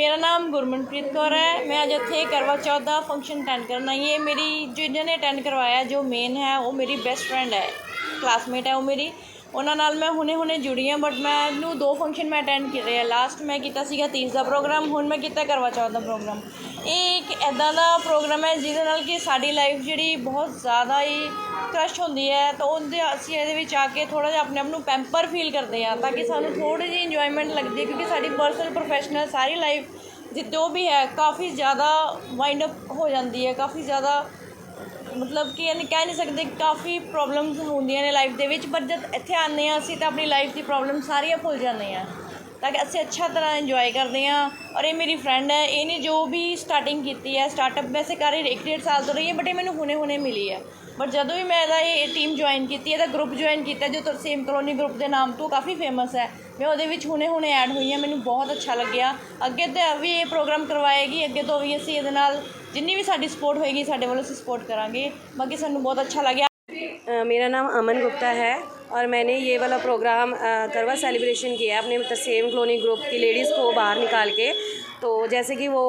ਮੇਰਾ ਨਾਮ ਗੁਰਮਨਪ੍ਰੀਤ ਕੌਰ ਹੈ। ਮੈਂ ਅੱਜ ਇੱਥੇ ਕਰਵਾ ਚੌਥ ਦਾ ਫੰਕਸ਼ਨ ਅਟੈਂਡ ਕਰਨਾ ਇਹ ਮੇਰੀ ਜਿਹਨਾਂ ਨੇ ਅਟੈਂਡ ਕਰਵਾਇਆ, ਜੋ ਮੇਨ ਹੈ, ਉਹ ਮੇਰੀ ਬੈਸਟ ਫਰੈਂਡ ਹੈ ਕਲਾਸਮੇਟ ਹੈ ਉਹ ਮੇਰੀ। ਉਹਨਾਂ ਨਾਲ ਮੈਂ ਹੁਣੇ ਹੁਣੇ ਜੁੜੀ ਹਾਂ ਬਟ ਮੈਂ ਮੈਨੂੰ ਦੋ ਫੰਕਸ਼ਨ ਮੈਂ ਅਟੈਂਡ ਕੀਤੇ ਆ। ਲਾਸਟ ਮੈਂ ਕੀਤਾ ਸੀਗਾ ਤੀਜ ਦਾ ਪ੍ਰੋਗਰਾਮ ਹੁਣ ਮੈਂ ਕੀਤਾ ਕਰਵਾ ਚੌਥ ਦਾ ਪ੍ਰੋਗਰਾਮ ਇਹ ਇੱਕ ਐਦਾਂ ਦਾ ਪ੍ਰੋਗਰਾਮ ਹੈ ਜਿਹਦੇ ਨਾਲ ਕਿ ਸਾਡੀ ਲਾਈਫ ਜਿਹੜੀ ਬਹੁਤ ਜ਼ਿਆਦਾ ਹੀ ਕ੍ਰਸ਼ ਹੁੰਦੀ ਹੈ। ਤਾਂ ਉਹਦੇ ਅਸੀਂ ਇਹਦੇ ਵਿੱਚ ਆ ਕੇ ਥੋੜਾ ਜਿਹਾ ਆਪਣੇ ਆਪ ਨੂੰ ਪੈਂਪਰ ਫੀਲ ਕਰਦੇ ਆ ਤਾਂ ਕਿ ਸਾਨੂੰ ਥੋੜੀ ਜਿਹੀ ਇੰਜੋਇਮੈਂਟ ਲੱਗਦੀ ਹੈ, ਕਿਉਂਕਿ ਸਾਡੀ ਪਰਸਨਲ ਪ੍ਰੋਫੈਸ਼ਨਲ ਸਾਰੀ ਲਾਈਫ ਜਿੱਦੋਂ ਵੀ ਹੈ, ਕਾਫੀ ਜ਼ਿਆਦਾ ਵਾਈਂਡ ਅਪ ਹੋ ਜਾਂਦੀ ਹੈ, ਕਾਫੀ ਜ਼ਿਆਦਾ ਮਤਲਬ ਕਿ ਇਹਨੇ ਕਹਿ ਨਹੀਂ ਸਕਦੇ, ਕਾਫੀ ਪ੍ਰੋਬਲਮਸ ਹੁੰਦੀਆਂ ਨੇ ਲਾਈਫ ਦੇ ਵਿੱਚ ਪਰ ਜਦ ਇੱਥੇ ਆਉਂਦੇ ਹਾਂ ਅਸੀਂ ਤਾਂ ਆਪਣੀ ਲਾਈਫ ਦੀ ਪ੍ਰੋਬਲਮ ਸਾਰੀਆਂ ਭੁੱਲ ਜਾਂਦੇ ਹਾਂ। ਤਾਂ ਕਿ ਅਸੀਂ ਅੱਛਾ ਤਰ੍ਹਾਂ ਇੰਜੋਏ ਕਰਦੇ ਹਾਂ। ਔਰ ਇਹ ਮੇਰੀ ਫਰੈਂਡ ਹੈ ਇਹਨੇ ਜੋ ਵੀ ਸਟਾਰਟਿੰਗ ਕੀਤੀ ਹੈ ਸਟਾਰਟਅਪ ਵੈਸੇ ਕਰ ਰਹੀ ਇੱਕ ਡੇਢ ਸਾਲ ਤੋਂ ਰਹੀ ਹੈ ਬਟ ਇਹ ਮੈਨੂੰ ਹੁਣੇ ਹੁਣੇ ਮਿਲੀ ਹੈ। ਬਟ ਜਦੋਂ ਵੀ ਮੈਂ ਇਹਦਾ ਇਹ ਟੀਮ ਜੁਆਇਨ ਕੀਤੀ ਇਹਦਾ ਗਰੁੱਪ ਜੁਆਇਨ ਕੀਤਾ ਜੋ ਤਰਸੇਮ ਕਲੋਨੀ ਗਰੁੱਪ ਦੇ ਨਾਮ ਤੋਂ ਕਾਫੀ ਫੇਮਸ ਹੈ ਮੈਂ ਉਹਦੇ ਵਿੱਚ ਹੁਣੇ ਹੁਣੇ ਐਡ ਹੋਈ ਹਾਂ ਮੈਨੂੰ ਬਹੁਤ ਅੱਛਾ ਲੱਗਿਆ ਅੱਗੇ ਤੋਂ ਵੀ ਇਹ ਪ੍ਰੋਗਰਾਮ ਕਰਵਾਏਗੀ ਅੱਗੇ ਤੋਂ ਵੀ ਅਸੀਂ ਇਹਦੇ ਨਾਲ ਜਿੰਨੀ ਵੀ ਸਾਡੀ ਸਪੋਰਟ ਹੋਏਗੀ ਸਾਡੇ ਵੱਲੋਂ ਅਸੀਂ ਸਪੋਰਟ ਕਰਾਂਗੇ ਬਾਕੀ ਸਾਨੂੰ ਬਹੁਤ ਅੱਛਾ ਲੱਗਿਆ अ, मेरा नाम अमन गुप्ता है और मैंने ये वाला प्रोग्राम अ, करवा सेलिब्रेशन किया है अपने तरसेम कॉलोनी ग्रुप की लेडीज़ को बाहर निकाल के तो जैसे कि वो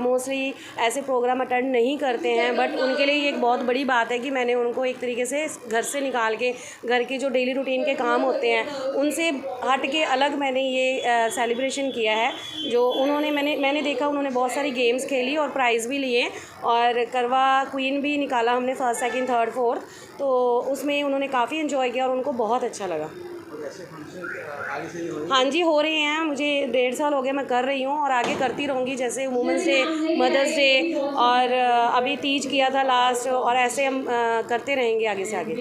मोस्टली ऐसे प्रोग्राम अटेंड नहीं करते हैं बट उनके लिए एक बहुत बड़ी बात है कि मैंने उनको एक तरीके से घर से निकाल के, घर के जो डेली रूटीन के काम होते हैं, उनसे हट के अलग मैंने ये सेलिब्रेशन किया है, जो उन्होंने, मैंने मैंने देखा उन्होंने बहुत सारी गेम्स खेली और प्राइज़ भी लिए और करवा क्वीन भी निकाला हमने फ़र्स्ट सेकंड थर्ड फोर्थ तो उसमें उन्होंने काफ़ी इन्जॉय किया और उनको बहुत अच्छा लगा। हाँ जी हो रहे हैं। मुझे डेढ़ साल हो गया मैं कर रही हूँ और आगे करती रहूँगी, जैसे वुमेंस डे मदर्स डे और अभी तीज किया था लास्ट और ऐसे हम करते रहेंगे आगे से आगे।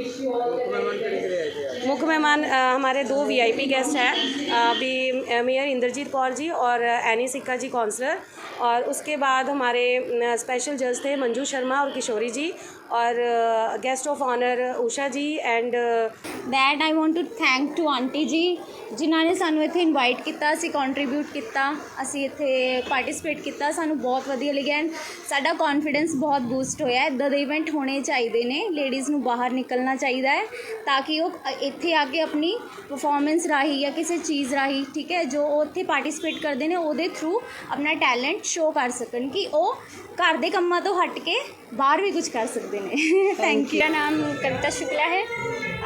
मुख्य मेहमान हमारे दो वीआईपी गेस्ट हैं। अभी मेयर इंद्रजीत कौर जी और एनी सिक्का जी काउंसलर और उसके बाद हमारे स्पेशल जज थे मंजू शर्मा और किशोरी जी और guest of honour Usha ji and that I want to thank to aunty ji ਜਿਨ੍ਹਾਂ ਨੇ ਸਾਨੂੰ ਇੱਥੇ ਇਨਵਾਈਟ ਕੀਤਾ ਅਸੀਂ ਕੰਟਰੀਬਿਊਟ ਕੀਤਾ ਅਸੀਂ ਇੱਥੇ ਪਾਰਟਿਸਿਪੇਟ ਕੀਤਾ ਸਾਨੂੰ ਬਹੁਤ ਵਧੀਆ ਲੱਗਿਆ ਐਂਡ ਸਾਡਾ ਕੌਨਫੀਡੈਂਸ ਬਹੁਤ ਬੂਸਟ ਹੋਇਆ ਇੱਦਾਂ ਦੇ ਇਵੈਂਟ ਹੋਣੇ ਚਾਹੀਦੇ ਨੇ ਲੇਡੀਜ਼ ਨੂੰ ਬਾਹਰ ਨਿਕਲਣਾ ਚਾਹੀਦਾ ਹੈ ਤਾਂ ਕਿ ਉਹ ਅ- ਇੱਥੇ ਆ ਕੇ ਆਪਣੀ ਪਰਫਾਰਮੈਂਸ ਰਾਹੀਂ ਜਾਂ ਕਿਸੇ ਚੀਜ਼ ਰਾਹੀਂ ਠੀਕ ਹੈ ਜੋ ਉਹ ਉੱਥੇ ਪਾਰਟਿਸਿਪੇਟ ਕਰਦੇ ਨੇ ਉਹਦੇ ਥਰੂ ਆਪਣਾ ਟੈਲੈਂਟ ਸ਼ੋ ਕਰ ਸਕਣ ਕਿ ਉਹ ਘਰ ਦੇ ਕੰਮਾਂ ਤੋਂ ਹਟ ਕੇ बाहर भी कुछ कर सकते हैं थैंक यू मेरा नाम कविता शुक्ला है।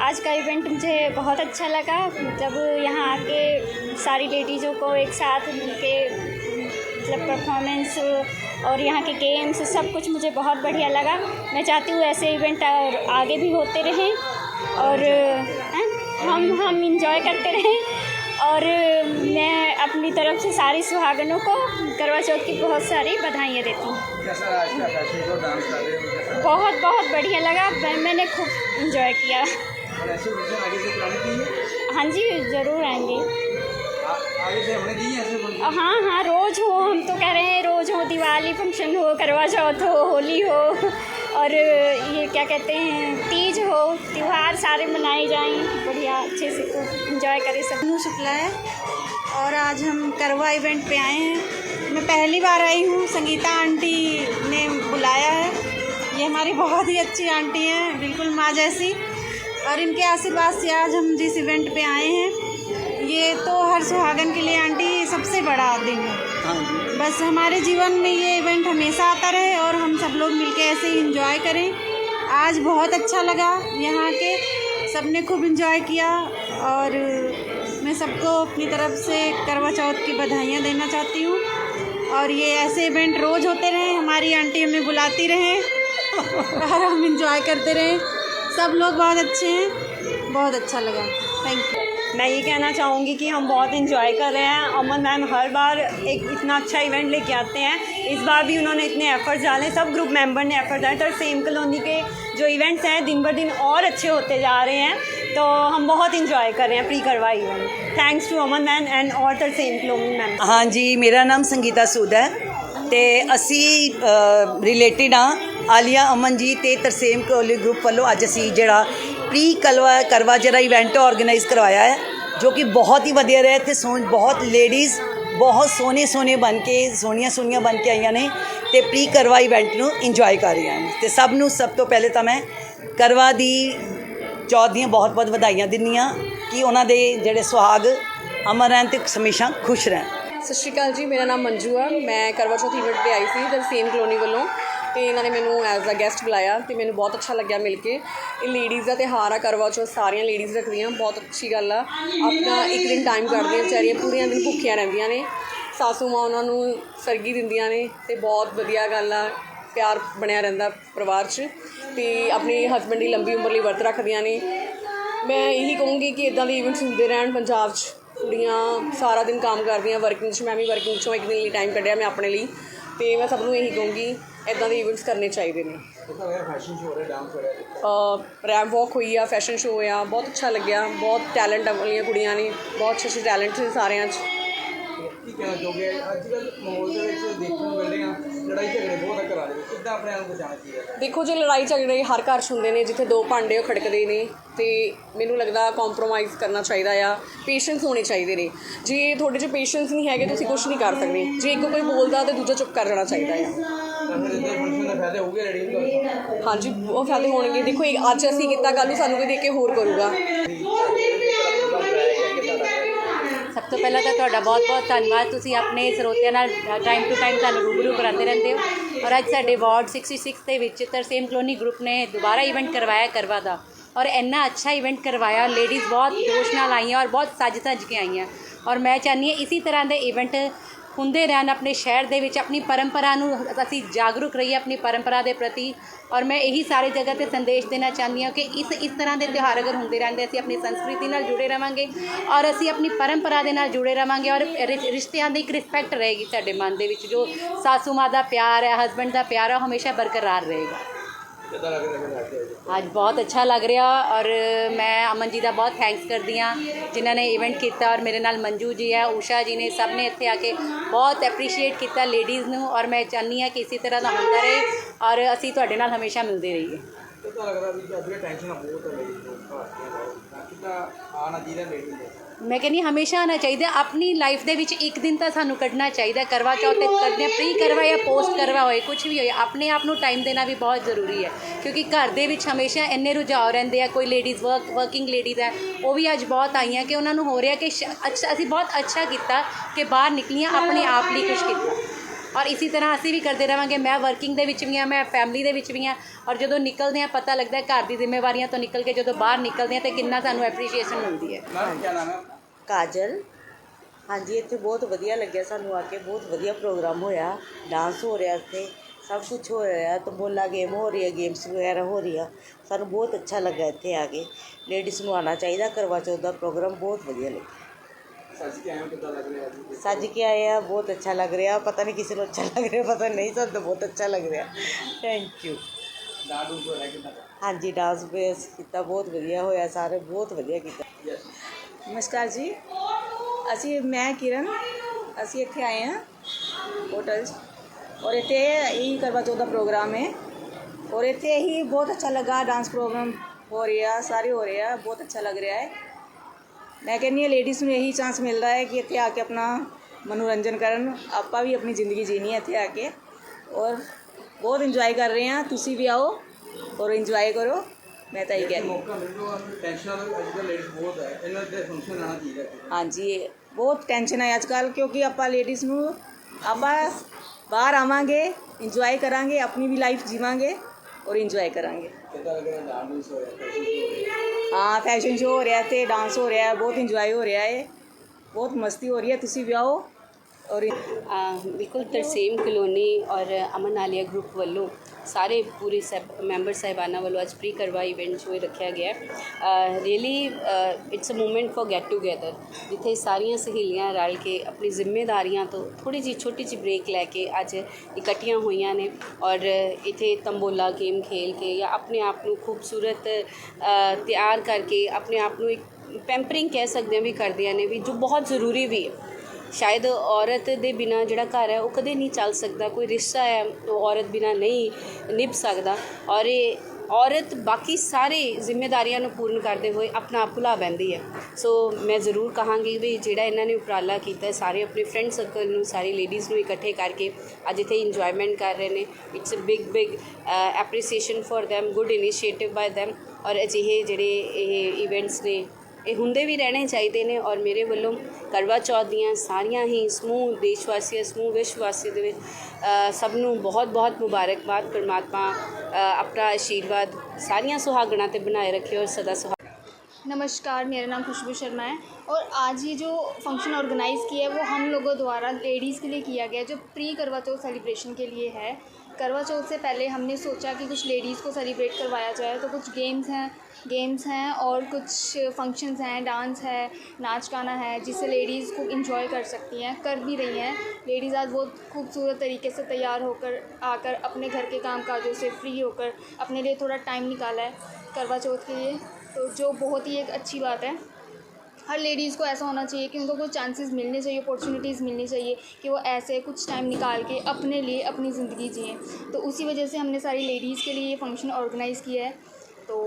आज का इवेंट मुझे बहुत अच्छा लगा। जब यहाँ आके सारी लेडीज़ों को एक साथ मिलके मतलब परफॉर्मेंस और यहाँ के गेम्स सब कुछ मुझे बहुत बढ़िया लगा। मैं चाहती हूँ ऐसे इवेंट और आगे भी होते रहें और हम हम इंजॉय करते रहें। और मैं अपनी तरफ़ से सारी सुहागनों को करवा चौथ की बहुत सारी बधाइयाँ देती हूँ। बहुत बहुत बढ़िया लगा। मैंने खूब इंजॉय किया। और ऐसे फ़ंक्शन आगे से प्लान की है? हाँ जी ज़रूर आएँगे। है हाँ हाँ रोज़ हो हम तो कह रहे हैं रोज़ हो दिवाली फ़ंक्शन हो करवा चौथ हो होली हो और ये क्या कहते हैं तीज हो सारे मनाए जाएँ बढ़िया अच्छे से इंजॉय करें सब। अनु शुक्ला है और आज हम करवा इवेंट पे आए हैं। मैं पहली बार आई हूँ संगीता आंटी ने बुलाया है। ये हमारी बहुत ही अच्छी आंटी हैं बिल्कुल माँ जैसी। और इनके आशीर्वाद से आज हम जिस इवेंट पे आए हैं ये तो हर सुहागन के लिए आंटी सबसे बड़ा दिन है। बस हमारे जीवन में ये इवेंट हमेशा आता रहे और हम सब लोग मिलके ऐसे ही इंजॉय करें। आज बहुत अच्छा लगा यहाँ के। सबने खूब इंजॉय किया और मैं सबको अपनी तरफ़ से करवा चौथ की बधाइयाँ देना चाहती हूँ। और ये ऐसे इवेंट रोज़ होते रहें, हमारी आंटी हमें बुलाती रहें और हम इंजॉय करते रहें। सब लोग बहुत अच्छे हैं, बहुत अच्छा लगा। थैंक यू मैं ये कहना चाहूँगी कि हम बहुत इन्जॉय कर रहे हैं। अमन मैम हर बार एक इतना अच्छा इवेंट लेके आते हैं। इस बार भी उन्होंने इतने एफर्ट्स डाले, सब ग्रुप मेंबर ने एफर्ट डाले तो सेम कॉलोनी के जो इवेंट्स हैं दिन ब दिन और अच्छे होते जा रहे हैं तो हम बहुत इन्जॉय कर रहे हैं प्री करवा event thanks to Aman ma'am and और तरसेम कॉलोनी मैम ਹਾਂਜੀ ਮੇਰਾ ਨਾਮ ਸੰਗੀਤਾ ਸੂਦ ਹੈ ਤੇ ਅਸੀਂ ਰਿਲੇਟਡ ਆ ਆਲੀਆ ਅਮਨ ਜੀ ਤੇ ਤਰਸੇਮ ਕੋਲੀ ਗਰੁੱਪ ਵੱਲੋਂ ਅੱਜ ਅਸੀਂ ਜਿਹੜਾ ਪ੍ਰੀ ਕਲਵਾ ਕਰਵਾ ਜਰਾ ਇਵੈਂਟ ਆਰਗੇਨਾਈਜ਼ ਕਰਵਾਇਆ ਹੈ ਜੋ ਕਿ ਬਹੁਤ ਹੀ ਵਧੀਆ ਰਿਹਾ ਤੇ ਸੋਹਣ ਬਹੁਤ ਲੇਡੀਜ਼ ਬਹੁਤ ਸੋਹਣੇ ਸੋਹਣੇ ਬਣ ਕੇ, ਸੋਹਣੀਆਂ ਸੋਹਣੀਆਂ ਬਣ ਕੇ ਆਈਆਂ ਨੇ ਤੇ ਪ੍ਰੀ ਕਰਵਾ ਇਵੈਂਟ ਨੂੰ ਇੰਜੋਏ ਕਰ ਰਹੀਆਂ ਨੇ। ਤੇ ਸਭ ਨੂੰ ਸਭ ਤੋਂ ਪਹਿਲੇ ਤਾਂ ਮੈਂ ਕਰਵਾ ਦੀ ਚੌਥ ਦੀਆਂ ਬਹੁਤ ਬਹੁਤ ਵਧਾਈਆਂ ਦਿੰਦੀ ਹਾਂ ਕਿ ਉਹਨਾਂ ਦੇ ਜਿਹੜੇ ਸੁਹਾਗ ਅਮਰ ਰਹਿਣ ਤੇ ਹਮੇਸ਼ਾ ਖੁਸ਼ ਰਹਿਣ। ਸਤਿ ਸ਼੍ਰੀ ਅਕਾਲ ਜੀ, ਮੇਰਾ ਨਾਮ ਮੰਜੂ ਆ। ਮੈਂ ਕਰਵਾ ਚੌਥ ਇਵੈਂਟ ਤੇ ਆਈ ਸੀ ਦਰ ਸੇਮ ਕਲੋਨੀ ਵੱਲੋਂ। ਤੇ ਇਹਨਾਂ ਨੇ ਮੈਨੂੰ ਐਜ਼ ਅ ਗੈਸਟ ਬੁਲਾਇਆ ਤੇ ਮੈਨੂੰ ਬਹੁਤ ਅੱਛਾ ਲੱਗਿਆ ਮਿਲ ਕੇ। ਇਹ ਲੇਡੀਜ਼ ਦਾ ਤਿਉਹਾਰ ਆ ਕਰਵਾ ਚੌਥ ਸਾਰੀਆਂ ਲੇਡੀਜ਼ ਰੱਖਦੀਆਂ, ਬਹੁਤ ਅੱਛੀ ਗੱਲ ਆ। ਆਪਣਾ ਇੱਕ ਦਿਨ ਟਾਈਮ ਕੱਢਦੀਆਂ ਵਿਚਾਰੀਆਂ, ਪੂਰੀਆਂ ਦਿਨ ਭੁੱਖੀਆਂ ਰਹਿੰਦੀਆਂ ਨੇ। ਸਾਸੂ ਮਾਂ ਉਹਨਾਂ ਨੂੰ ਸਰਗੀ ਦਿੰਦੀਆਂ ਨੇ ਤੇ ਬਹੁਤ ਵਧੀਆ ਗੱਲ ਆ, ਪਿਆਰ ਬਣਿਆ ਰਹਿੰਦਾ ਪਰਿਵਾਰ 'ਚ। ਤੇ ਆਪਣੇ ਹਸਬੰਡ ਦੀ ਲੰਬੀ ਉਮਰ ਲਈ ਵਰਤ ਰੱਖਦੀਆਂ ਨੇ। ਮੈਂ ਇਹੀ ਕਹੂੰਗੀ ਕਿ ਇਦਾਂ ਦੇ ਇਵੈਂਟਸ ਹੁੰਦੇ ਰਹਿਣ ਪੰਜਾਬ 'ਚ। ਕੁੜੀਆਂ ਸਾਰਾ ਦਿਨ ਕੰਮ ਕਰਦੀਆਂ ਵਰਕਿੰਗ 'ਚ, ਮੈਂ ਵੀ ਵਰਕਿੰਗ 'ਚੋਂ ਇੱਕ ਦਿਨ ਲਈ ਟਾਈਮ ਕੱਢਿਆ ਮੈਂ ਆਪਣੇ ਲਈ। ਤੇ ਮੈਂ ਸਭ ਨੂੰ ਇਹੀ ਕਹੂੰਗੀ ਇਦਾਂ ਦੇ ਇਵੈਂਟਸ ਕਰਨੇ ਚਾਹੀਦੇ ਨੇ। ਦੇਖੋ ਯਾਰ ਫੈਸ਼ਨ ਸ਼ੋਅ ਹੋ ਰਿਹਾ ਡਾਂਸ ਹੋ ਰਿਹਾ ਰੈਮ ਵਾਕ ਹੋਈ ਆ ਫੈਸ਼ਨ ਸ਼ੋਅ ਹੋਇਆ ਬਹੁਤ ਅੱਛਾ ਲੱਗਿਆ ਬਹੁਤ ਟੈਲੈਂਟ ਵਾਲੀਆਂ ਕੁੜੀਆਂ ਨੇ ਬਹੁਤ ਅੱਛੇ ਅੱਛੇ ਟੈਲੈਂਟ ਸੀ ਸਾਰਿਆਂ 'ਚ। ਕੀ ਕਹਿਣਾ ਚਾਹੋਗੇ? ਅੱਜ ਕੱਲ੍ਹ ਮਾਹੌਲ ਦੇ ਵਿੱਚ ਦੇਖਣ ਨੂੰ ਮਿਲ ਰਹੇ ਆ। ਲੜਾਈ ਝਗੜੇ ਬਹੁਤ ਆ ਘਰਾਂ ਦੇ ਵਿੱਚ ਕਿੱਦਾਂ ਆਪਣੇ ਆਪ ਨੂੰ ਬਚਾਉਣਾ ਚਾਹੀਦਾ ਦੇਖੋ ਜੇ ਲੜਾਈ ਝਗੜੇ ਹਰ ਘਰ 'ਚ ਹੁੰਦੇ ਨੇ ਜਿੱਥੇ ਦੋ ਭਾਂਡੇ ਉਹ ਖੜਕਦੇ ਨੇ ਤੇ ਮੈਨੂੰ ਲੱਗਦਾ ਕੰਪਰੋਮਾਈਜ਼ ਕਰਨਾ ਚਾਹੀਦਾ ਆ ਪੇਸ਼ੈਂਸ ਹੋਣੇ ਚਾਹੀਦੇ ਨੇ। ਜੇ ਤੁਹਾਡੇ 'ਚ ਪੇਸ਼ੈਂਸ ਨਹੀਂ ਹੈਗੇ ਤੁਸੀਂ ਕੁਝ ਨਹੀਂ ਕਰ ਸਕਦੇ। ਜੇ ਇੱਕ ਕੋਈ ਬੋਲਦਾ ਤੇ ਦੂਜਾ ਚੁੱਪ ਕਰ ਜਾਣਾ ਚਾਹੀਦਾ ਆ। ਹਾਂਜੀ ਉਹ ਫਾਇਦੇ ਹੋਣਗੇ। ਦੇਖੋ ਅੱਜ ਅਸੀਂ ਕੀਤਾ ਕੱਲ੍ਹ ਨੂੰ ਸਾਨੂੰ ਕੋਈ ਦੇਖ ਕੇ ਹੋਰ ਕਰੂਗਾ। ਤੋਂ ਪਹਿਲਾਂ ਤਾਂ ਤੁਹਾਡਾ ਬਹੁਤ-ਬਹੁਤ ਧੰਨਵਾਦ। ਤੁਸੀਂ ਆਪਣੇ ਸਰੋਤਿਆਂ ਨਾਲ ਟਾਈਮ ਟੂ ਟਾਈਮ ਤੁਹਾਨੂੰ ਰੂਬਰੂ ਕਰਾਉਂਦੇ ਰਹਿੰਦੇ ਹੋ। ਔਰ ਅੱਜ ਸਾਡੇ ਵਾਰਡ 66 ਦੇ ਵਿੱਚ ਤਰਸੇਮ ਕਲੋਨੀ ਗਰੁੱਪ ਨੇ ਦੁਬਾਰਾ ਇਵੈਂਟ ਕਰਵਾਇਆ ਕਰਵਾ ਦਾ। ਔਰ ਇੰਨਾ ਅੱਛਾ ਇਵੈਂਟ ਕਰਵਾਇਆ ਲੇਡੀਜ਼ ਬਹੁਤ ਜੋਸ਼ ਨਾਲ ਆਈਆਂ ਔਰ ਬਹੁਤ ਸੱਜ ਸੱਜ ਕੇ ਆਈਆਂ। ਔਰ ਮੈਂ ਚਾਹੁੰਦੀ ਹਾਂ ਇਸੇ ਤਰ੍ਹਾਂ ਦੇ ਇਵੈਂਟ ਹੁੰਦੇ ਰਹਿਣ ਆਪਣੇ ਸ਼ਹਿਰ ਦੇ ਵਿੱਚ, ਆਪਣੀ ਪਰੰਪਰਾ ਨੂੰ ਅਸੀਂ ਜਾਗਰੂਕ ਰਹੀਏ ਆਪਣੀ ਪਰੰਪਰਾ ਦੇ ਪ੍ਰਤੀ। ਔਰ ਮੈਂ ਇਹੀ ਸਾਰੇ ਜਗ੍ਹਾ ਤੇ ਸੰਦੇਸ਼ ਦੇਣਾ ਚਾਹੁੰਦੀ ਹਾਂ ਕਿ ਇਸ ਇਸ ਤਰ੍ਹਾਂ ਦੇ ਤਿਉਹਾਰ ਅਗਰ ਹੁੰਦੇ ਰਹਿੰਦੇ ਅਸੀਂ ਆਪਣੀ ਸੰਸਕ੍ਰਿਤੀ ਨਾਲ ਜੁੜੇ ਰਵਾਂਗੇ ਔਰ ਅਸੀਂ ਆਪਣੀ ਪਰੰਪਰਾ ਦੇ ਨਾਲ ਜੁੜੇ ਰਵਾਂਗੇ ਔਰ ਰਿ- ਰਿਸ਼ਤਿਆਂ ਦੀ ਇੱਕ ਰਿਸਪੈਕਟ ਰਹੇਗੀ ਸਾਡੇ ਮਨ ਦੇ ਵਿੱਚ, ਜੋ ਸਾਸੂ ਮਾਂ ਦਾ ਪਿਆਰ ਹੈ ਹਸਬੰਡ ਦਾ ਪਿਆਰ ਹੈ, ਉਹ ਹਮੇਸ਼ਾ ਬਰਕਰਾਰ ਰਹੇਗਾ। ਅੱਜ? ਬਹੁਤ ਅੱਛਾ ਲੱਗ ਰਿਹਾ ਔਰ ਮੈਂ ਅਮਨ ਜੀ ਦਾ ਬਹੁਤ ਥੈਂਕਸ ਕਰਦੀ ਹਾਂ, ਜਿਨ੍ਹਾਂ ਨੇ ਇਵੈਂਟ ਕੀਤਾ ਔਰ ਮੇਰੇ ਨਾਲ ਮੰਜੂ ਜੀ ਹੈ, ਊਸ਼ਾ ਜੀ ਨੇ ਸਭ ਨੇ ਇੱਥੇ ਆ ਕੇ ਬਹੁਤ ਐਪਰੀਸ਼ੀਏਟ ਕੀਤਾ ਲੇਡੀਜ਼ ਨੂੰ ਔਰ ਮੈਂ ਚਾਹੁੰਦੀ ਹਾਂ ਕਿ ਇਸੇ ਤਰ੍ਹਾਂ ਦਾ ਹੁੰਦਾ ਰਹੇ ਔਰ ਅਸੀਂ ਤੁਹਾਡੇ ਨਾਲ ਹਮੇਸ਼ਾ ਮਿਲਦੇ ਰਹੀਏ। ਕਿੱਦਾਂ ਲੱਗਦਾ ਵੀ ਅੱਜ ਟੈਨਸ਼ਨ ਬਹੁਤ ਹੈ ਲੜੀ ਨੂੰ ਭਾਰਤੀਆਂ ਦਾ ਆਣਾ ਚਾਹੀਦਾ ਲੜੀ ਮੈਂ ਕਹਿੰਦੀ ਹਮੇਸ਼ਾ ਆਉਣਾ ਚਾਹੀਦਾ, ਆਪਣੀ ਲਾਈਫ ਦੇ ਵਿੱਚ ਇੱਕ ਦਿਨ ਤਾਂ ਸਾਨੂੰ ਕੱਢਣਾ ਚਾਹੀਦਾ, ਕਰਵਾ ਚੌਥ ਤੇ ਕਰਦੇ ਪ੍ਰੀ ਕਰਵਾ ਜਾਂ ਪੋਸਟ ਕਰਵਾ ਹੋਏ ਕੁਝ ਵੀ ਹੋਏ, ਆਪਣੇ ਆਪ ਨੂੰ ਟਾਈਮ ਦੇਣਾ ਵੀ ਬਹੁਤ ਜ਼ਰੂਰੀ ਹੈ। ਕਿਉਂਕਿ ਘਰ ਦੇ ਵਿੱਚ ਹਮੇਸ਼ਾ ਇੰਨੇ ਰੁਝਾਅ ਰਹਿੰਦੇ ਆ, ਕੋਈ ਲੇਡੀਜ਼ ਵਰਕ ਵਰਕਿੰਗ ਲੇਡੀਜ਼ ਹੈ ਉਹ ਵੀ ਅੱਜ ਬਹੁਤ ਆਈਆਂ ਕਿ ਉਹਨਾਂ ਨੂੰ ਹੋ ਰਿਹਾ ਕਿ ਸ਼- ਅੱਛਾ, ਅਸੀਂ ਬਹੁਤ ਅੱਛਾ ਕੀਤਾ ਕਿ ਬਾਹਰ ਨਿਕਲੀਆਂ, ਆਪਣੇ ਆਪ ਲਈ ਕੁਝ ਕੀਤਾ। ਔਰ ਇਸੇ ਤਰ੍ਹਾਂ ਅਸੀਂ ਵੀ ਕਰਦੇ ਰਵਾਂਗੇ। ਮੈਂ ਵਰਕਿੰਗ ਦੇ ਵਿੱਚ ਵੀ ਹਾਂ ਮੈਂ ਫੈਮਿਲੀ ਦੇ ਵਿੱਚ ਵੀ ਹਾਂ। ਔਰ ਜਦੋਂ ਨਿਕਲਦੇ ਹਾਂ ਪਤਾ ਲੱਗਦਾ ਘਰ ਦੀ ਜ਼ਿੰਮੇਵਾਰੀਆਂ ਤੋਂ ਨਿਕਲ ਕੇ ਜਦੋਂ ਬਾਹਰ ਨਿਕਲਦੇ ਹਾਂ ਤੇ ਕਿੰਨਾ ਸਾਨੂੰ ਐਪਰੀਸ਼ੀਏਸ਼ਨ ਮਿਲਦੀ ਹੈ। ਮੈਮ ਕੀ ਨਾਮ ਹੈ? ਕਾਜਲ। ਹਾਂਜੀ ਇੱਥੇ ਬਹੁਤ ਵਧੀਆ ਲੱਗਿਆ ਸਾਨੂੰ ਆ ਕੇ। ਬਹੁਤ ਵਧੀਆ ਪ੍ਰੋਗਰਾਮ ਹੋਇਆ। ਡਾਂਸ ਹੋ ਰਿਹਾ ਇੱਥੇ। ਸਭ ਕੁਝ ਹੋ ਰਿਹਾ ਤੰਬੋਲਾ ਗੇਮ ਹੋ ਰਹੀ ਹੈ ਗੇਮਸ ਵਗੈਰਾ ਹੋ ਰਹੀ ਆ। ਸਾਨੂੰ ਬਹੁਤ ਅੱਛਾ ਲੱਗਾ ਇੱਥੇ ਆ ਕੇ। ਲੇਡੀਜ਼ ਨੂੰ ਆਉਣਾ ਚਾਹੀਦਾ ਕਰਵਾ ਚੌਥ ਦਾ ਪ੍ਰੋਗਰਾਮ ਬਹੁਤ ਵਧੀਆ ਲੱਗਿਆ। ਸੱਚ ਕੇ ਆਏ ਹੋ ਕਿੱਦਾਂ ਲੱਗ ਰਿਹਾ ਅੱਜ ਸੱਜ ਕੇ ਆਏ ਆ ਬਹੁਤ ਅੱਛਾ ਲੱਗ ਰਿਹਾ ਪਤਾ ਨਹੀਂ ਕਿਸੇ ਨੂੰ ਅੱਛਾ ਲੱਗ ਰਿਹਾ ਪਤਾ ਨਹੀਂ ਸਾਨੂੰ ਤਾਂ ਬਹੁਤ ਅੱਛਾ ਲੱਗ ਰਿਹਾ ਥੈਂਕ ਯੂ ਡਾਂਸ ਹੋ ਰਿਹਾ ਕਿੱਦਾਂ ਹਾਂਜੀ ਡਾਂਸ ਬੇਸ ਕੀਤਾ ਬਹੁਤ ਵਧੀਆ ਹੋਇਆ ਸਾਰੇ ਬਹੁਤ ਵਧੀਆ ਕੀਤਾ ਯੈਸ ਨਮਸਕਾਰ ਜੀ ਅਸੀਂ ਮੈਂ ਕਿਰਨ ਅਸੀਂ ਇੱਥੇ ਆਏ ਹਾਂ ਹੋਟਲ 'ਚ ਔਰ ਇੱਥੇ ਇਹੀ ਕਰਵਾ ਚੌਥ ਦਾ ਪ੍ਰੋਗਰਾਮ ਹੈ ਔਰ ਇੱਥੇ ਹੀ ਬਹੁਤ ਅੱਛਾ ਲੱਗਾ ਡਾਂਸ ਪ੍ਰੋਗਰਾਮ ਹੋ ਰਿਹਾ ਸਾਰੇ ਹੋ ਰਿਹਾ ਬਹੁਤ ਅੱਛਾ ਲੱਗ ਰਿਹਾ ਹੈ ਮੈਂ ਕਹਿੰਦੀ ਹਾਂ ਲੇਡੀਜ਼ ਨੂੰ ਇਹੀ ਚਾਂਸ ਮਿਲਦਾ ਹੈ ਕਿ ਇੱਥੇ ਆ ਕੇ ਆਪਣਾ ਮਨੋਰੰਜਨ ਕਰਨ ਆਪਾਂ ਵੀ ਆਪਣੀ ਜ਼ਿੰਦਗੀ ਜੀਣੀ ਹੈ ਇੱਥੇ ਆ ਕੇ ਔਰ ਬਹੁਤ ਇੰਜੋਏ ਕਰ ਰਹੇ ਹਾਂ ਤੁਸੀਂ ਵੀ ਆਓ ਔਰ ਇੰਜੋਏ ਕਰੋ ਮੈਂ ਤਾਂ ਇਹ ਕਹਿ ਰਹੀ ਹਾਂ ਮੌਕਾ ਮਿਲ ਜਾਊਗਾ ਟੈਨਸ਼ਨ ਅੱਜ ਕੱਲ੍ਹ ਲੇਡੀਜ਼ ਬਹੁਤ ਹੈ ਇਹਨਾਂ ਦੇ ਫੰਕਸ਼ਨ ਆਣਾ ਚਾਹੀਦਾ ਹਾਂਜੀ ਬਹੁਤ ਟੈਨਸ਼ਨ ਹੈ ਅੱਜ ਕੱਲ੍ਹ ਕਿਉਂਕਿ ਆਪਾਂ ਲੇਡੀਜ਼ ਨੂੰ ਆਪਾਂ ਬਾਹਰ ਆਵਾਂਗੇ ਇੰਜੋਏ ਕਰਾਂਗੇ ਆਪਣੀ ਵੀ ਲਾਈਫ ਜੀਵਾਂਗੇ ਔਰ ਇੰਜੋਏ ਕਰਾਂਗੇ ਕਿੱਦਾਂ ਲੱਗ ਰਿਹਾ ਡਾਂਸ ਹੋ हाँ फ़ैशन शो हो रहा है इतने डांस हो रहा है, बहुत इंजॉय हो रहा है बहुत मस्ती हो रही है तुम भी आओ। ਔਰ ਬਿਲਕੁਲ ਤਰਸੇਮ ਕਲੋਨੀ ਔਰ ਅਮਨ ਆਲੀਆ ਗਰੁੱਪ ਵੱਲੋਂ ਸਾਰੇ ਪੂਰੇ ਸਭ ਮੈਂਬਰ ਸਾਹਿਬਾਨਾਂ ਵੱਲੋਂ ਅੱਜ ਪ੍ਰੀ ਕਰਵਾ ਇਵੈਂਟ ਜੋ ਰੱਖਿਆ ਗਿਆ really it's a moment for get together ਜਿੱਥੇ ਸਾਰੀਆਂ ਸਹੇਲੀਆਂ ਰਲ ਕੇ ਆਪਣੀ ਜ਼ਿੰਮੇਵਾਰੀਆਂ ਤੋਂ ਥੋੜੀ ਜਿਹੀ ਛੋਟੀ ਜਿਹੀ ਬ੍ਰੇਕ ਲੈ ਕੇ ਅੱਜ ਇਕੱਠੀਆਂ ਹੋਈਆਂ ਨੇ ਔਰ ਇੱਥੇ ਤੰਬੋਲਾ ਗੇਮ ਖੇਲ ਕੇ ਜਾਂ ਆਪਣੇ ਆਪ ਨੂੰ ਖੂਬਸੂਰਤ ਤਿਆਰ ਕਰਕੇ ਆਪਣੇ ਆਪ ਨੂੰ ਇੱਕ ਪੈਂਪਰਿੰਗ ਕਹਿ ਸਕਦੇ ਹਾਂ ਵੀ ਕਰਦੀਆਂ ਨੇ ਵੀ ਜੋ ਬਹੁਤ ਜ਼ਰੂਰੀ ਵੀ ਹੈ ਸ਼ਾਇਦ ਔਰਤ ਦੇ ਬਿਨਾ ਜਿਹੜਾ ਘਰ ਹੈ, ਉਹ ਕਦੇ ਨਹੀਂ ਚੱਲ ਸਕਦਾ। ਕੋਈ ਰਿਸ਼ਤਾ ਹੈ, ਉਹ ਔਰਤ ਬਿਨਾ ਨਹੀਂ ਨਿਭ ਸਕਦਾ। ਔਰ ਇਹ ਔਰਤ ਬਾਕੀ ਸਾਰੇ ਜ਼ਿੰਮੇਵਾਰੀਆਂ ਨੂੰ ਪੂਰਨ ਕਰਦੇ ਹੋਏ ਆਪਣਾ ਆਪ ਭੁਲਾ ਬੈਂਦੀ ਹੈ। ਸੋ ਮੈਂ ਜ਼ਰੂਰ ਕਹਾਂਗੀ ਵੀ ਜਿਹੜਾ ਇਹਨਾਂ ਨੇ ਉਪਰਾਲਾ ਕੀਤਾ ਸਾਰੇ ਆਪਣੇ ਫਰੈਂਡ ਸਰਕਲ ਨੂੰ, ਸਾਰੀ ਲੇਡੀਜ਼ ਨੂੰ ਇਕੱਠੇ ਕਰਕੇ ਅੱਜ ਇੱਥੇ ਇੰਜੋਇਮੈਂਟ ਕਰ ਰਹੇ ਨੇ। It's a big big appreciation for them good initiative by them ਔਰ ਅਜਿਹੇ ਜਿਹੜੇ ਇਹ ਇਵੈਂਟਸ ਨੇ ਇਹ ਹੁੰਦੇ ਵੀ ਰਹਿਣੇ ਚਾਹੀਦੇ ਨੇ ਔਰ ਮੇਰੇ ਵੱਲੋਂ ਕਰਵਾ ਚੌਥ ਦੀਆਂ ਸਾਰੀਆਂ ਹੀ ਸਮੂਹ ਦੇਸ਼ ਸਮੂਹ ਵਿਸ਼ਵ ਵਾਸੀਆਂ ਦੇ ਵਿੱਚ ਅ, ਸਭ ਨੂੰ ਬਹੁਤ ਬਹੁਤ ਮੁਬਾਰਕਬਾਦ ਪਰਮਾਤਮਾ ਅ, ਆਪਣਾ ਆਸ਼ੀਰਵਾਦ ਸਾਰੀਆਂ ਸੁਹਾਗਣਾਂ ਤੇ ਬਣਾਏ ਰੱਖੇ ਔਰ ਸਦਾ ਸੁਹਾਗ नमस्कार मेरा नाम खुशबू शर्मा है और आज ये जो फंक्शन ऑर्गेनाइज़ किया है वो हम लोगों द्वारा लेडीज़ के लिए किया गया है जो प्री करवा चौथ सेलिब्रेशन के लिए है करवा चौथ से पहले हमने सोचा कि कुछ लेडीज़ को सेलिब्रेट करवाया जाए तो कुछ गेम्स हैं गेम्स हैं और कुछ फ़ंक्शंस हैं डांस है, नाच गाना है, जिससे लेडीज़ खूब इंजॉय कर सकती हैं, कर भी रही हैं। लेडीज़ आज बहुत खूबसूरत तरीके से तैयार होकर, आकर अपने घर के काम काजों से फ्री होकर अपने लिए थोड़ा टाइम निकाला है करवा चौथ के लिए। तो जो बहुत ही एक अच्छी बात है। हर लेडीज़ को ऐसा होना चाहिए कि उनको कुछ चांसेस मिलने चाहिए अपॉर्चुनिटीज़ मिलनी चाहिए कि वो ऐसे कुछ टाइम निकाल के अपने लिए अपनी ज़िंदगी जिएँ। तो उसी वजह से हमने सारी लेडीज़ के लिए ये फ़ंक्शन ऑर्गेनाइज़ किया है। तो